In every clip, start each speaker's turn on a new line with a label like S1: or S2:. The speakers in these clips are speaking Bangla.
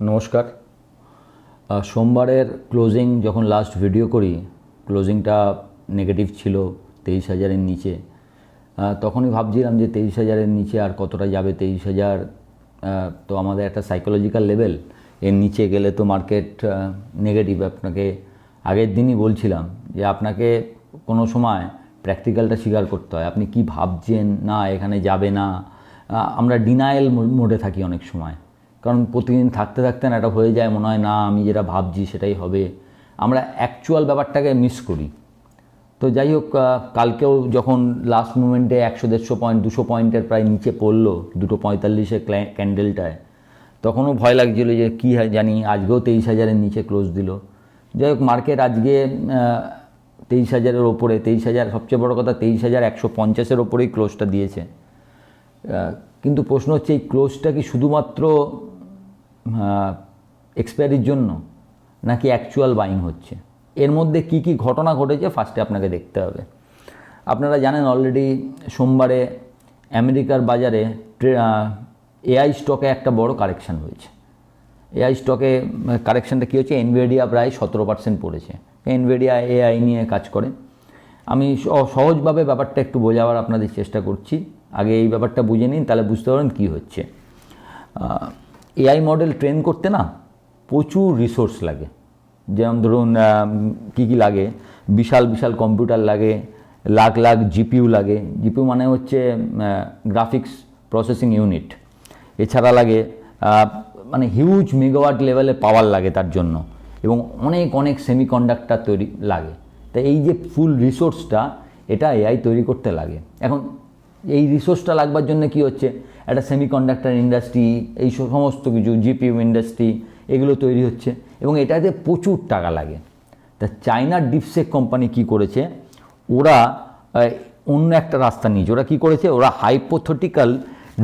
S1: নমস্কার। সোমবারের ক্লোজিং যখন লাস্ট ভিডিও করি ক্লোজিংটা নেগেটিভ ছিল তেইশ হাজারের নিচে। তখনই ভাবছিলাম যে তেইশ হাজারের নিচে আর কতটা যাবে? তেইশ হাজার তো আমাদের একটা সাইকোলজিক্যাল লেভেল এর নিচে গেলে তো মার্কেট নেগেটিভ আপনাকে আগের দিনই বলছিলাম যে আপনাকে কোনো সময় প্র্যাকটিক্যালটা স্বীকার করতে হয়। আপনি কি ভাবছেন? না, এখানে যাবে না। আমরা ডিনায়েল মোডে থাকি অনেক সময়। কারণ প্রতিদিন থাকতে থাকতে না, এটা হয়ে যায়, মনে হয় না, আমি যেটা ভাবছি সেটাই হবে। আমরা অ্যাকচুয়াল ব্যাপারটাকে মিস করি। তো যাই হোক কালকেও যখন লাস্ট মুমেন্টে একশো, দেড়শো পয়েন্ট দুশো পয়েন্টের প্রায় নিচে পড়ল, দুটো পঁয়তাল্লিশে ক্যান্ডেলটায় তখনও ভয় লাগছিল যে কী হয় জানি, আজকেও তেইশ হাজারের নিচে ক্লোজ দিল। যাই হোক মার্কেট আজকে তেইশ হাজারের ওপরে, তেইশ হাজার, সবচেয়ে বড় কথা তেইশ হাজার একশো পঞ্চাশের ওপরেই ক্লোজটা দিয়েছে। কিন্তু প্রশ্ন হচ্ছে, এই ক্লোজটা কি শুধুমাত্র এক্সপায়ারির জন্য নাকি অ্যাকচুয়াল বাইং হচ্ছে? এর মধ্যে কি কি ঘটনা ঘটেছে ফার্স্টে আপনাকে দেখতে হবে। আপনারা জানেন অলরেডি সোমবারে আমেরিকার বাজারে এআই স্টকে একটা বড় কারেকশান হয়েছে। এআই স্টকে কারেকশানটা কী হচ্ছে? এনভিডিয়া প্রায় সতেরো পার্সেন্ট পড়েছে। এনভিডিয়া এআই নিয়ে কাজ করে। আমি সহজভাবে ব্যাপারটা একটু বোঝাবার আপনাদের চেষ্টা করছি। আগে এই ব্যাপারটা বুঝে নিন, তাহলে বুঝতে পারেন কী হচ্ছে। এআই মডেল ট্রেন করতে না প্রচুর রিসোর্স লাগে। যেমন ধরুন কী কী লাগে? বিশাল বিশাল কম্পিউটার লাগে, লাখ লাখ জিপিউ লাগে। জিপিউ মানে হচ্ছে গ্রাফিক্স প্রসেসিং ইউনিট এছাড়া লাগে মানে হিউজ মেগাওয়াট লেভেলে পাওয়ার লাগে তার জন্য। এবং অনেক অনেক সেমিকন্ডাক্টর তৈরি লাগে। তা এই যে ফুল রিসোর্সটা এটা এআই তৈরি করতে লাগে। এখন এই রিসোর্সটা লাগবার জন্য কি হচ্ছে? একটা সেমিকন্ডাক্টর ইন্ডাস্ট্রি এই সমস্ত কিছু জিপিইউ ইন্ডাস্ট্রি এগুলো তৈরি হচ্ছে। এবং এটাতে প্রচুর টাকা লাগে। তা চায়নার ডিপসেক কোম্পানি কি করেছে? ওরা অন্য একটা রাস্তা নিয়েছে। ওরা কি করেছে? ওরা hypothetical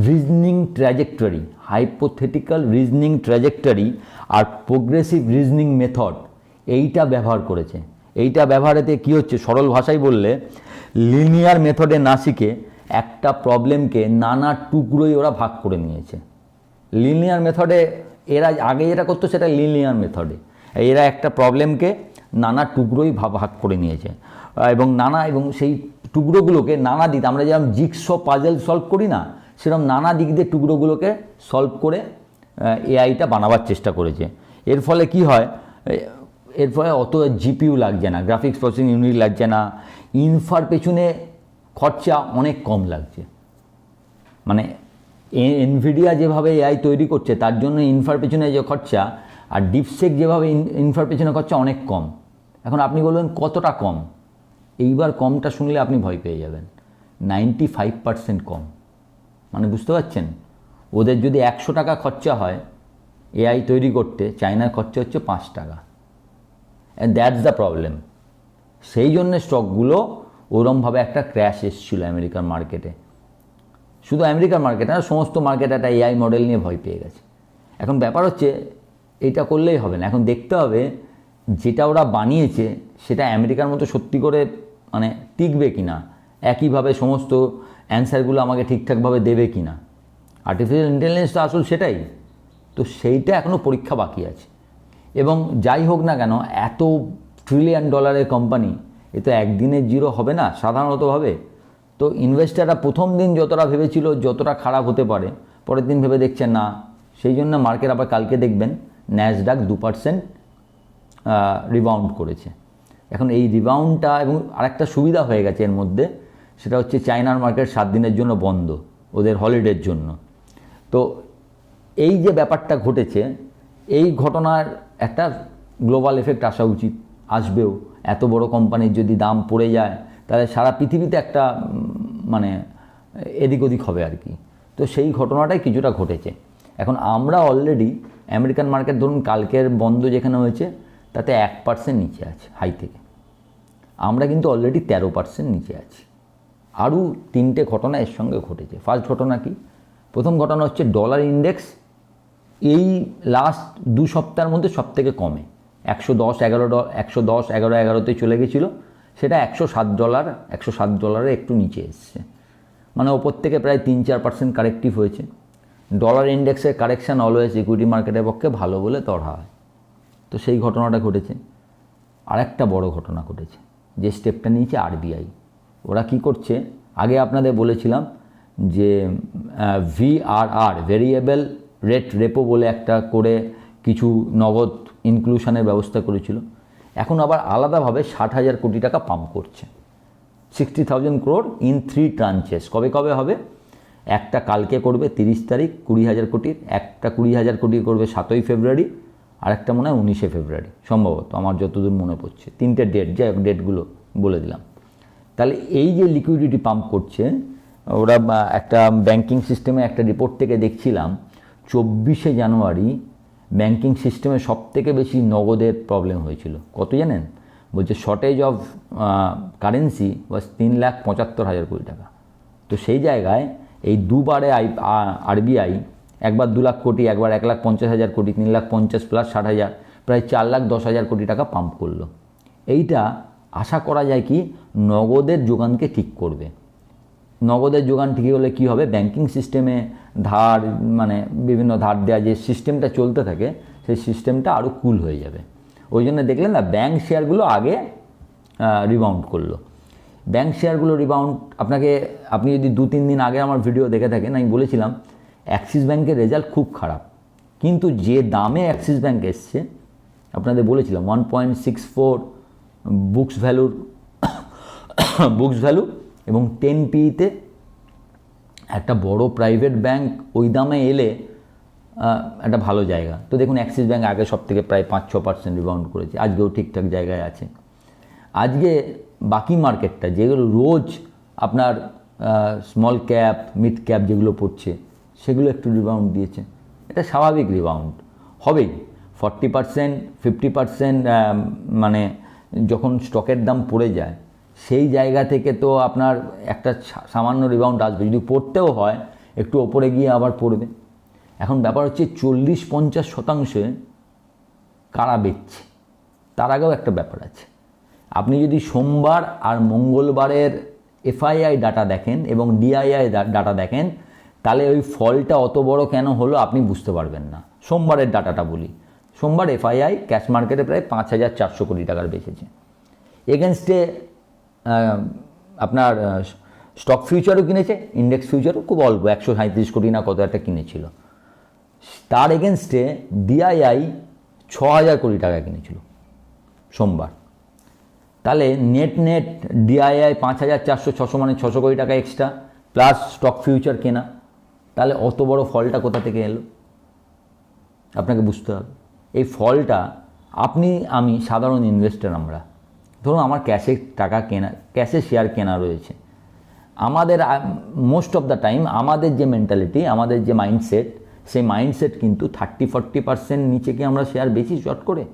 S1: reasoning trajectory hypothetical reasoning trajectory আর প্রোগ্রেসিভ রিজনিং মেথড এইটা ব্যবহার করেছে। এইটা ব্যবহারেতে কি হচ্ছে? সরল ভাষায় বললে লিনিয়ার মেথডে না শিখে একটা প্রবলেমকে নানা টুকরোই ওরা ভাগ করে নিয়েছে। লিনিয়ার মেথডে এরা আগে যেটা করতো সেটা লিনিয়ার মেথডে এরা একটা প্রবলেমকে নানা টুকরোই ভাগ করে নিয়েছে। এবং নানা, এবং সেই টুকরোগুলোকে নানা দিক, আমরা যেরকম জিক্স পাজেল সলভ করি না, সেরকম নানা দিক দিয়ে টুকরোগুলোকে সলভ করে এআইটা বানাবার চেষ্টা করেছে। এর ফলে কি হয়? এর ফলে অত জিপিইউ লাগছে না গ্রাফিক্স প্রসেসিং ইউনিট লাগছে না। ইনফার পেছনে খরচা অনেক কম লাগছে। মানে এনভিডিয়া যেভাবে এআই তৈরি করছে, তার জন্য ইনফার পেছনে যে খরচা, আর ডিপসেক যেভাবে ইনফার পেছনে খরচা অনেক কম। এখন আপনি বলবেন, কতটা কম? এইবার কমটা শুনলে আপনি ভয় পেয়ে যাবেন। নাইনটি ফাইভ পার্সেন্ট কম। মানে বুঝতে পারছেন? ওদের যদি একশো টাকা খরচা হয় এআই তৈরি করতে, চায়নার খরচা হচ্ছে পাঁচ টাকা। অ্যান্ড দ্যাটস দ্য প্রবলেম সেই জন্য স্টকগুলো ওরমভাবে একটা ক্র্যাশ এসেছিল আমেরিকার মার্কেটে শুধু আমেরিকার মার্কেটে না, সমস্ত মার্কেট একটা এআই মডেল নিয়ে ভয় পেয়ে গেছে। এখন ব্যাপার হচ্ছে, এটা করলেই হবে না। এখন দেখতে হবে, যেটা ওরা বানিয়েছে, সেটা আমেরিকার মতো সত্যি করে মানে টিকবে কি না একইভাবে সমস্ত অ্যান্সারগুলো আমাকে ঠিকঠাকভাবে দেবে কি না আর্টিফিশিয়াল ইন্টেলিজেন্স তো আসল সেটাই। তো সেইটা এখনও পরীক্ষা বাকি আছে। এবং যাই হোক না কেন, এত ট্রিলিয়ন ডলারের কোম্পানি এ তো একদিনের জিরো হবে না, সাধারণতভাবে। তো ইনভেস্টাররা প্রথম দিন যতটা ভেবেছিল যতটা খারাপ হতে পারে, পরের দিন ভেবে দেখছেন না। সেই জন্য মার্কেট আবার কালকে দেখবেন ন্যাসডাক দু পার্সেন্ট রিবাউন্ড করেছে। এখন এই রিবাউন্ডটা এবং আরেকটা সুবিধা হয়ে গেছে এর মধ্যে, সেটা হচ্ছে চায়নার মার্কেট সাত দিনের জন্য বন্ধ, ওদের হলিডের জন্য। তো এই যে ব্যাপারটা ঘটেছে, এই ঘটনার একটা গ্লোবাল এফেক্ট আসা উচিত, আসবেও। এত বড় কোম্পানির যদি দাম পড়ে যায়, তাহলে সারা পৃথিবীতে একটা মানে এদিক ওদিক হবে আর কি। তো সেই ঘটনাটাই কিছুটা ঘটেছে। এখন আমরা অলরেডি আমেরিকান মার্কেট ধরুন কালকের বন্ধ যেখানে হয়েছে, তাতে এক পার্সেন্ট নিচে আছে হাই থেকে। আমরা কিন্তু অলরেডি তেরো পার্সেন্ট নিচে আছি। আরও তিনটে ঘটনা এর সঙ্গে ঘটেছে। ফার্স্ট ঘটনা কি? প্রথম ঘটনা হচ্ছে ডলার ইন্ডেক্স এই লাস্ট দু সপ্তাহের মধ্যে সব থেকে কমে। একশো দশ এগারো একশো দশ এগারো এগারোতে চলে গেছিল। সেটা একশো সাত ডলার, একশো সাত ডলারে একটু নিচে এসছে। মানে ওপর থেকে প্রায় তিন চার পার্সেন্ট কারেক্টিভ হয়েছে। ডলার ইন্ডেক্সের কারেকশান অলওয়েজ ইকুইটি মার্কেটের পক্ষে ভালো বলে ধরা হয়। তো সেই ঘটনাটা ঘটেছে। আরেকটা বড় ঘটনা ঘটেছে। যে স্টেপটা নিয়েছে আরবিআই ওরা কি করছে? আগে আপনাদের বলেছিলাম যে ভিআরআর ভেরিয়েবল রেট রেপো বলে একটা করে কিছু নগদ ইনক্লুশনের ব্যবস্থা করেছিল। এখন আবার আলাদাভাবে ষাট হাজার কোটি টাকা পাম্প করছে। Sixty thousand crore in three tranches কবে কবে হবে? একটা কালকে করবে তিরিশ তারিখ, কুড়ি হাজার কোটির। একটা কুড়ি হাজার কোটি করবে সাতই ফেব্রুয়ারি আর একটা মনে হয় উনিশে ফেব্রুয়ারি। সম্ভবত আমার যতদূর মনে পড়ছে। তিনটে ডেট যাই ডেটগুলো বলে দিলাম। তাহলে এই যে লিকুইডিটি পাম্প করছে, ওরা একটা ব্যাংকিং সিস্টেমে একটা রিপোর্ট থেকে দেখছিলাম, চব্বিশে জানুয়ারি ব্যাংকিং সিস্টেমে সব থেকে বেশি নগদের প্রবলেম হয়েছিল। কত জানেন? বলছে শর্টেজ অফ কারেন্সি ওয়াজ তিন লাখ পঁচাত্তর হাজার কোটি টাকা। তো সেই জায়গায় এই দুবারে আই আরবিআই একবার দু লাখ কোটি, একবার এক লাখ পঞ্চাশ হাজার কোটি, তিন লাখ পঞ্চাশ প্লাস ষাট হাজার, প্রায় চার লাখ দশ হাজার কোটি টাকা পাম্প করল। এইটা আশা করা যায় কি নগদের যোগানকে ঠিক করবে। নগদের যোগান ঠিক হলে কি হবে? ব্যাংকিং সিস্টেমে ধার মানে বিভিন্ন ধার দেওয়া যে সিস্টেমটা চলতে থাকে, সেই সিস্টেমটা আরও কুল হয়ে যাবে। ওই জন্য দেখলেন না ব্যাংক শেয়ারগুলো আগে রিবাউন্ড করল। ব্যাংক শেয়ারগুলো রিবাউন্ড আপনাকে, আপনি যদি দু, তিন দিন আগে আমার ভিডিও দেখে থাকেন, আমি বলেছিলাম অ্যাক্সিস ব্যাংকের রেজাল্ট খুব খারাপ। কিন্তু যে দামে অ্যাক্সিস ব্যাঙ্ক এসছে, আপনাদের বলেছিলাম one point six four books ভ্যালুর বুকস ভ্যালু এবং টেন পিতে একটা বড় প্রাইভেট ব্যাংক ওই দামে এলে একটা ভালো জায়গা। তো দেখুন অ্যাক্সিস ব্যাঙ্ক আগে সব থেকে প্রায় পাঁচ, ছ পার্সেন্ট রিবাউন্ড করেছে। আজকেও ঠিকঠাক জায়গায় আছে। আজকে বাকি মার্কেটটা যেগুলো রোজ আপনার স্মল ক্যাপ মিড ক্যাপ যেগুলো পড়ছে, সেগুলো একটু রিবাউন্ড দিয়েছে। এটা স্বাভাবিক রিবাউন্ড হবেই। ফর্টি পার্সেন্ট ফিফটি পার্সেন্ট মানে যখন স্টকের দাম পড়ে যায় সেই জায়গা থেকে তো আপনার একটা সামান্য রিবাউন্ড আসবে। যদি পড়তেও হয়, একটু ওপরে গিয়ে আবার পড়বে। এখন ব্যাপার হচ্ছে চল্লিশ পঞ্চাশ শতাংশে কারা বেচছে? তার আগেও একটা ব্যাপার আছে। আপনি যদি সোমবার আর মঙ্গলবারের এফআইআই ডাটা দেখেন এবং ডিআইআই ডাটা দেখেন, তাহলে ওই ফলটা অত বড় কেন হলো আপনি বুঝতে পারবেন না। সোমবারের ডাটাটা বলি। সোমবার এফআইআই ক্যাশ মার্কেটে প্রায় পাঁচ হাজার চারশো কোটি টাকার বেচেছে। এগেনস্টে আপনার স্টক ফিউচারও কিনেছে ইন্ডেক্স ফিউচারও খুব অল্প, একশো সাঁত্রিশ কোটি না কত একটা কিনেছিল। তার এগেনস্টে ডিআইআই ছ হাজার কোটি টাকা কিনেছিল, সোমবার। তাহলে নেট নেট ডিআইআই পাঁচ হাজার চারশো, ছশো মানে ছশো কোটি টাকা এক্সট্রা প্লাস স্টক ফিউচার কেনা, তাহলে অত বড় ফলটা কোথা থেকে এলো? আপনাকে বুঝতে হবে। এই ফলটা আপনি, আমি সাধারণ ইনভেস্টার আমরা ধরুন আমার ক্যাশে টাকা কেনা, ক্যাশে শেয়ার কেনা রয়েছে। আমাদের মোস্ট অফ দ্য টাইম আমাদের যে মেন্টালিটি আমাদের যে মাইন্ডসেট সেই মাইন্ডসেট কিন্তু থার্টি ফর্টি পার্সেন্ট নিচে কি আমরা শেয়ার বেশি চট করে?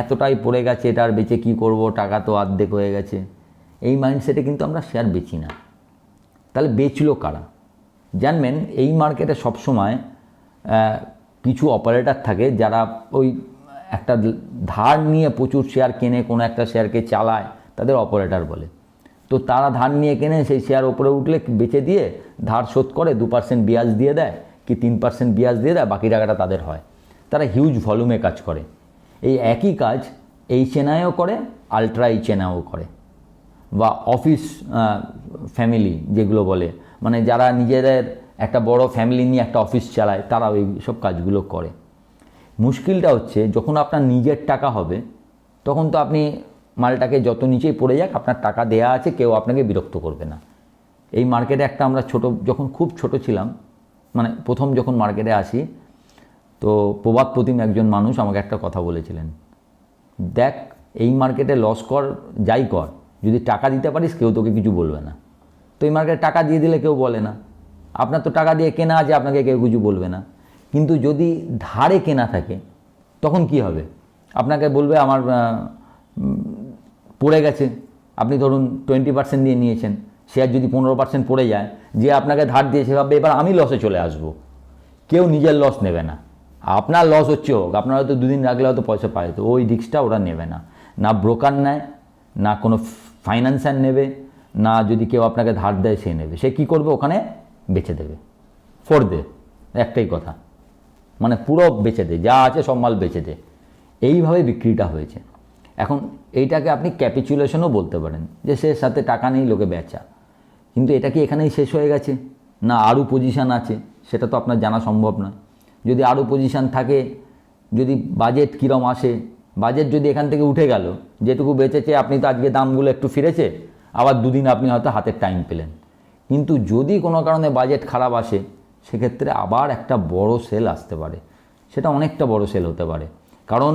S1: এতটাই পড়ে গেছে, এটা আর বেচে কী করব? টাকা তো অর্ধেক হয়ে গেছে। এই মাইন্ডসেটে কিন্তু আমরা শেয়ার বেচি না। তাহলে বেচলো কারা? জানবেন, এই মার্কেটে সবসময় কিছু অপারেটর থাকে যারা ওই একটা ধার নিয়ে প্রচুর শেয়ার কেনে, কোনো একটা শেয়ারকে চালায়, তাদের অপারেটর বলে। তো তারা ধার নিয়ে কেনে, সেই শেয়ার ওপরে উঠলে বেচে দিয়ে ধার শোধ করে দু পার্সেন্ট বিয়াজ দিয়ে দেয়, কি তিন পার্সেন্ট বিয়াজ দিয়ে দেয়, বাকি টাকাটা তাদের হয়। তারা হিউজ ভলিউমে কাজ করে। এই একই কাজ এই চেনায়ও করে আলট্রা এই চেনাও করে। বা অফিস ফ্যামিলি যেগুলো বলে মানে যারা নিজেদের একটা বড় ফ্যামিলি নিয়ে একটা অফিস চালায় তারা ওই সব কাজগুলো করে। মুশকিলটা হচ্ছে যখন আপনার নিজের টাকা হবে, তখন তো আপনি মালটাকে যত নিচেই পড়ে যাক, আপনার টাকা দেয়া আছে, কেউ আপনাকে বিরক্ত করবে না। এই মার্কেটে একটা আমরা ছোট, যখন খুব ছোট ছিলাম মানে প্রথম যখন মার্কেটে আসি, তো প্রবাদ প্রতিম একজন মানুষ আমাকে একটা কথা বলেছিলেন, দেখ, এই মার্কেটে লস কর, যাই কর, যদি টাকা দিতে পারিস, কেউ তোকে কিছু বলবে না। তো এই মার্কেটে টাকা দিয়ে দিলে কেউ বলে না। আপনার তো টাকা দিয়ে কেনা আছে, আপনাকে কেউ কিছু বলবে না। কিন্তু যদি ধারে কেনা থাকে, তখন কি হবে? আপনাকে বলবে, আমার পড়ে গেছে। আপনি ধরুন টোয়েন্টি পার্সেন্ট দিয়ে নিয়েছেন শেয়ার যদি পনেরো পার্সেন্ট পড়ে যায়, যে আপনাকে ধার দিয়েছে, ভাববে, এবার আমি লসে চলে আসব। কেউ নিজের লস নেবে না। আপনার লস হচ্ছে হোক, আপনার হয়তো দুদিন রাখলে হয়তো পয়সা পায়, তো ওই রিক্সটা ওরা নেবে না। না ব্রোকার নেয়, না কোনো ফাইন্যান্সার নেবে, না যদি কেউ আপনাকে ধার দেয়, সে নেবে। সে কী করবে? ওখানে বেচে দেবে। ফোর দে একটাই কথা। মানে পুরো বেচে দে, যা আছে সব মাল বেচে দে। এইভাবে বিক্রিটা হয়েছে। এখন এইটাকে আপনি ক্যাপিচুলেশনও বলতে পারেন, যে সে সাথে টাকা নেই, লোকে বেচা। কিন্তু এটা কি এখানেই শেষ হয়ে গেছে? না আরও পজিশান আছে? সেটা তো আপনার জানা সম্ভব নয়। যদি আরও পজিশান থাকে, যদি বাজেট কীরম আসে বাজেট যদি এখান থেকে উঠে গেল, যেটুকু বেঁচেছে, আপনি তো আজকে দামগুলো একটু ফিরেছে, আবার দুদিন আপনি হয়তো হাতের টাইম পেলেন। কিন্তু যদি কোনো কারণে বাজেট খারাপ আসে সেক্ষেত্রে আবার একটা বড় সেল আসতে পারে। সেটা অনেকটা বড় সেল হতে পারে। কারণ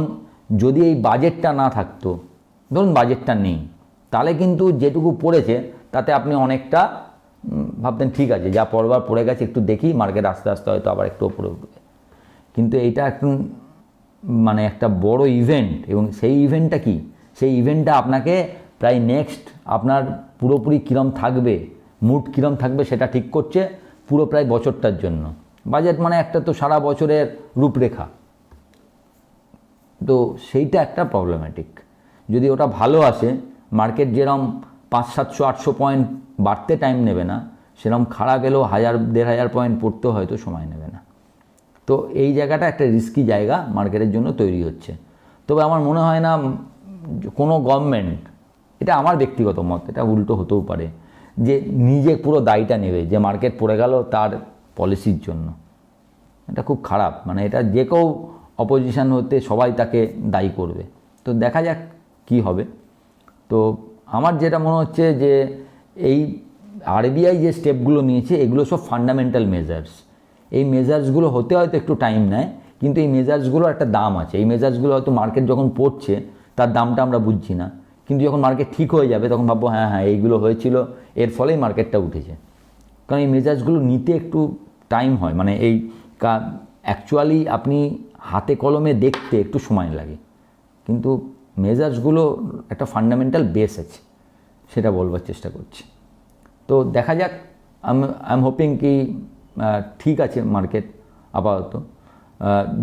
S1: যদি এই বাজেটটা না থাকতো, ধরুন বাজেটটা নেই, তাহলে কিন্তু যেটুকু পড়েছে, তাতে আপনি অনেকটা ভাবতেন ঠিক আছে, যা পরবার পড়ে গেছে একটু দেখি, মার্কেট আস্তে আস্তে হয়তো আবার একটু ওপরে উঠবে। কিন্তু এইটা এখন মানে একটা বড় ইভেন্ট, এবং সেই ইভেন্টটা কি? সেই ইভেন্টটা আপনাকে প্রায় নেক্সট আপনার পুরোপুরি কীরম থাকবে, মুড কীরম থাকবে সেটা ঠিক করছে পুরো প্রায় বছরটার জন্য। বাজেট মানে একটা তো সারা বছরের রূপরেখা। তো সেইটা একটা প্রবলেম্যাটিক যদি ওটা ভালো আসে মার্কেট যেরম পাঁচ সাতশো আটশো পয়েন্ট বাড়তে টাইম নেবে না, সেরম খারাপ এলেও হাজার, দেড় হাজার পয়েন্ট পড়তে হয়তো সময় নেবে না। তো এই জায়গাটা একটা রিস্কি জায়গা মার্কেটের জন্য তৈরি হচ্ছে। তবে আমার মনে হয় না কোনো গভর্নমেন্ট এটা আমার ব্যক্তিগত মত, এটা উল্টো হতেও পারে। যে নিজে পুরো দায়টা নেবে, যে মার্কেট পড়ে গেল তার পলিসির জন্য। এটা খুব খারাপ। মানে এটা যে কেউ অপোজিশন হতে সবাই তাকে দায়ী করবে। তো দেখা যাক কি হবে। তো আমার যেটা মনে হচ্ছে যে এই আরবিআই যে স্টেপগুলো নিয়েছে, এগুলো সব ফান্ডামেন্টাল মেজার্স এই মেজার্সগুলো হতে হয়তো একটু টাইম নেয়, কিন্তু এই মেজার্সগুলোর একটা দাম আছে। এই মেজার্সগুলো হয়তো মার্কেট যখন পড়ছে, তার দামটা আমরা বুঝছি না। কিন্তু যখন মার্কেট ঠিক হয়ে যাবে, তখন ভাববো হ্যাঁ হ্যাঁ এইগুলো হয়েছিল। এর ফলেই মার্কেটটা উঠেছে। কারণ এই মেজাজগুলো নিতে একটু টাইম হয়। মানে এই কা অ্যাকচুয়ালি আপনি হাতে কলমে দেখতে একটু সময় লাগে। কিন্তু মেজাজগুলো একটা ফান্ডামেন্টাল বেস আছে, সেটা বলবার চেষ্টা করছি। তো দেখা যাক আই এম হোপিং কি ঠিক আছে মার্কেট আপাতত।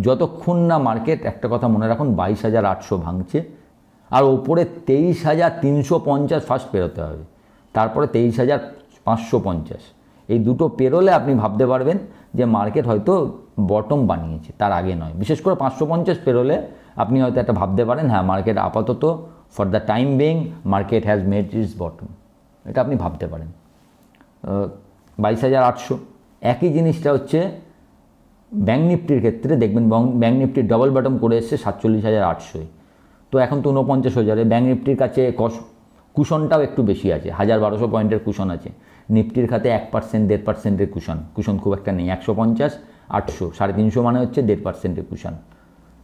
S1: যতক্ষণ না মার্কেট, একটা কথা মনে রাখুন, বাইশ হাজার আটশো ভাঙছে। আর ওপরে তেইশ হাজার তিনশো পঞ্চাশ ফার্স্ট পেরোতে হবে। তারপরে তেইশ হাজার পাঁচশো পঞ্চাশ। এই দুটো পেরোলে আপনি ভাবতে পারবেন যে মার্কেট হয়তো বটম বানিয়েছে, তার আগে নয়। বিশেষ করে পাঁচশো পঞ্চাশ পেরোলে আপনি হয়তো একটা ভাবতে পারেন হ্যাঁ মার্কেট আপাতত for the time being market has made its bottom এটা আপনি ভাবতে পারেন। বাইশ হাজার আটশো। একই জিনিসটা হচ্ছে ব্যাঙ্ক নিফটির ক্ষেত্রে দেখবেন ব্যাঙ্ক নিফটির ডবল বটম করে এসছে সাতচল্লিশ হাজার আটশোয়। তো এখন তো উনপঞ্চাশ হাজারে ব্যাঙ্ক নিফটির কাছে কস কুশনটাও একটু বেশি আছে, হাজার বারোশো পয়েন্টের কুশন আছে। নিফটির খাতে এক পার্সেন্ট দেড় পার্সেন্টের কুশন কুশন খুব একটা নেই, একশো পঞ্চাশ, আটশো, সাড়ে তিনশো মানে হচ্ছে দেড় পার্সেন্টের কুশন।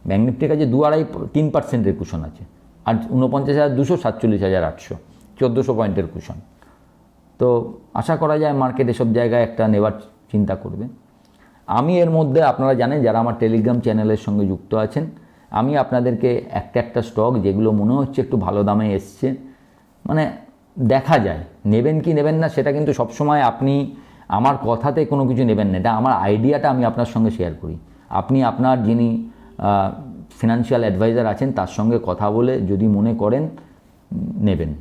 S1: ব্যাঙ্ক নিফটির কাছে দু আড়াই, তিন পার্সেন্টের কুশন আছে, আর উনপঞ্চাশ হাজার দুশো সাতচল্লিশ হাজার আটশো, চোদ্দোশো পয়েন্টের কুশন। তো আশা করা যায় মার্কেট এসব জায়গায় একটা নেবার চিন্তা করবে। আমি এর মধ্যে, আপনারা জানেন যারা আমার টেলিগ্রাম চ্যানেলের সঙ্গে যুক্ত আছেন, আমি আপনাদেরকে একটা একটা স্টক যেগুলো মনে হচ্ছে একটু ভালো দামে এসছে মানে দেখা যায়। নেবেন কি নেবেন না সেটা কিন্তু সবসময় আপনি আমার কথাতে কোনো কিছু নেবেন না। এটা আমার আইডিয়াটা আমি আপনার সঙ্গে শেয়ার করি। আপনি আপনার যিনি ফিনান্সিয়াল অ্যাডভাইজার আছেন তার সঙ্গে কথা বলে যদি মনে করেন, নেবেন।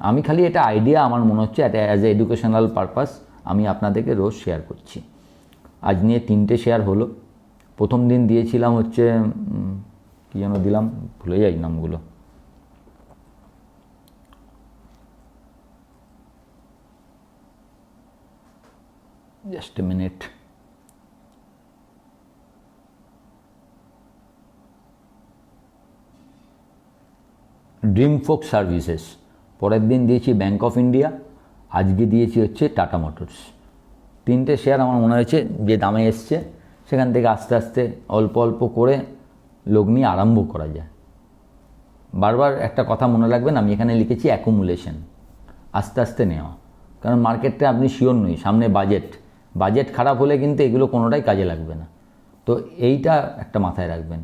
S1: আমি খালি এটা আইডিয়া আমার মনে হচ্ছে এটা অ্যাজ এ এডুকেশনাল পারপাস আমি আপনাদেরকে রোজ শেয়ার করছি। আজ নিয়ে তিনটে শেয়ার হলো। প্রথম দিন দিয়েছিলাম হচ্ছে কী যেন দিলাম? ভুলে যাই নামগুলো। Just a minute dream folk services পরের দিন দিয়েছি ব্যাঙ্ক অফ ইন্ডিয়া আজকে দিয়েছি হচ্ছে টাটা মোটরস তিনটে শেয়ার আমার মনে হয়েছে যে দামে এসছে, সেখান থেকে আস্তে আস্তে অল্প অল্প করে লগ্নি আরম্ভ করা যায়। বারবার একটা কথা মনে রাখবেন, আমি এখানে লিখেছি অ্যাকুমুলেশন আস্তে আস্তে নেওয়া। কারণ মার্কেটে আপনি শিওর নই, সামনে বাজেট বাজেট খারাপ হলে কিন্তু এগুলো কোনোটাই কাজে লাগবে না। তো এইটা একটা মাথায় রাখবেন।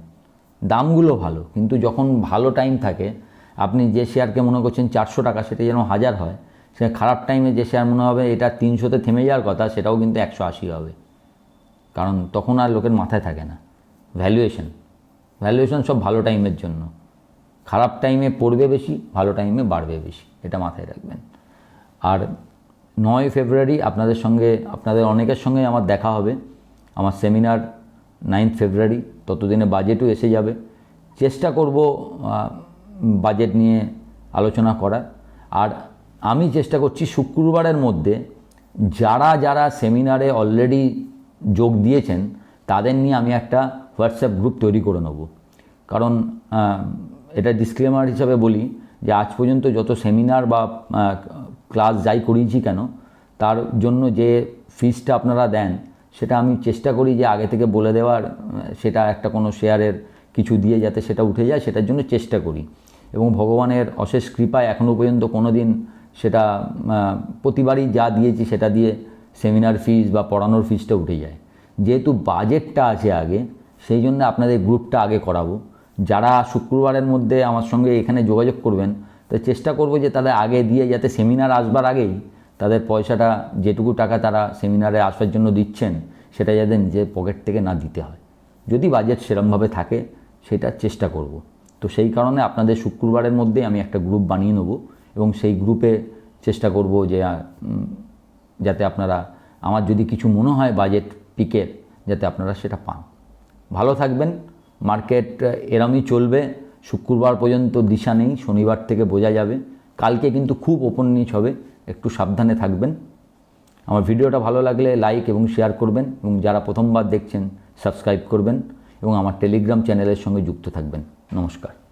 S1: দামগুলো ভালো, কিন্তু যখন ভালো টাইম থাকে, আপনি যে শেয়ারকে মনে করছেন চারশো টাকা, সেটা যেন হাজার হয়, সে খারাপ টাইমে যে শেয়ার মনে হবে, এটা তিনশোতে থেমে যাওয়ার কথা, সেটাও কিন্তু একশো আশি হবে। কারণ তখন আর লোকের মাথায় থাকে না। ভ্যালুয়েশন ভ্যালুয়েশন সব ভালো টাইমের জন্য। খারাপ টাইমে পড়বে বেশি, ভালো টাইমে বাড়বে বেশি, এটা মাথায় রাখবেন। আর নয় ফেব্রুয়ারি আপনাদের সঙ্গে, আপনাদের অনেকের সঙ্গে আমার দেখা হবে। আমার সেমিনার নাইন্থ ফেব্রুয়ারি, ততদিনে বাজেটও এসে যাবে। চেষ্টা করব বাজেট নিয়ে আলোচনা করার। আর আমি চেষ্টা করছি শুক্রবারের মধ্যে যারা যারা সেমিনারে অলরেডি যোগ দিয়েছেন, তাদের নিয়ে আমি একটা হোয়াটসঅ্যাপ গ্রুপ তৈরি করে নেব। কারণ এটা ডিসক্লেমার হিসাবে বলি যে আজ পর্যন্ত যত সেমিনার বা ক্লাস যাই করিয়েছি কেন, তার জন্য যে ফিজটা আপনারা দেন, সেটা আমি চেষ্টা করি যে আগে থেকে বলে দেওয়ার, সেটা একটা কোনো শেয়ারের কিছু দিয়ে যাতে সেটা উঠে যায়, সেটার জন্য চেষ্টা করি। এবং ভগবানের অশেষ কৃপায় এখনও পর্যন্ত কোনো দিন সেটা প্রতিবারই যা দিয়েছি সেটা দিয়ে সেমিনার ফিজ বা পড়ানোর ফিজটা উঠে যায়। যেহেতু বাজেটটা আছে আগে, সেই জন্য আপনাদের গ্রুপটা আগে করাবো। যারা শুক্রবারের মধ্যে আমার সঙ্গে এখানে যোগাযোগ করবেন তো চেষ্টা করব যে তাদের আগে দিয়ে যাতে সেমিনার আসবার আগেই তাদের পয়সাটা, যেটুকু টাকা তারা সেমিনারে আসার জন্য দিচ্ছেন, সেটা যাতে নিজের পকেট থেকে না দিতে হয়। যদি বাজেট সেরমভাবে থাকে, সেটা চেষ্টা করব। তো সেই কারণে আপনাদের শুক্রবারের মধ্যে আমি একটা গ্রুপ বানিয়ে নেব এবং সেই গ্রুপে চেষ্টা করব যে যাতে আপনারা, আমার যদি কিছু মনে হয় বাজেট পিকের যাতে আপনারা সেটা পান। ভালো থাকবেন মার্কেট এরমই চলবে। শুক্রবার পর্যন্ত দিশা নেই, শনিবার থেকে বোঝা যাবে। কালকে কিন্তু খুব ওপেন নিচ হবে, একটু সাবধানে থাকবেন। আমার ভিডিওটা ভালো লাগলে লাইক এবং শেয়ার করবেন এবং যারা প্রথমবার দেখছেন, সাবস্ক্রাইব করবেন এবং আমার টেলিগ্রাম চ্যানেলের সঙ্গে যুক্ত থাকবেন। নমস্কার।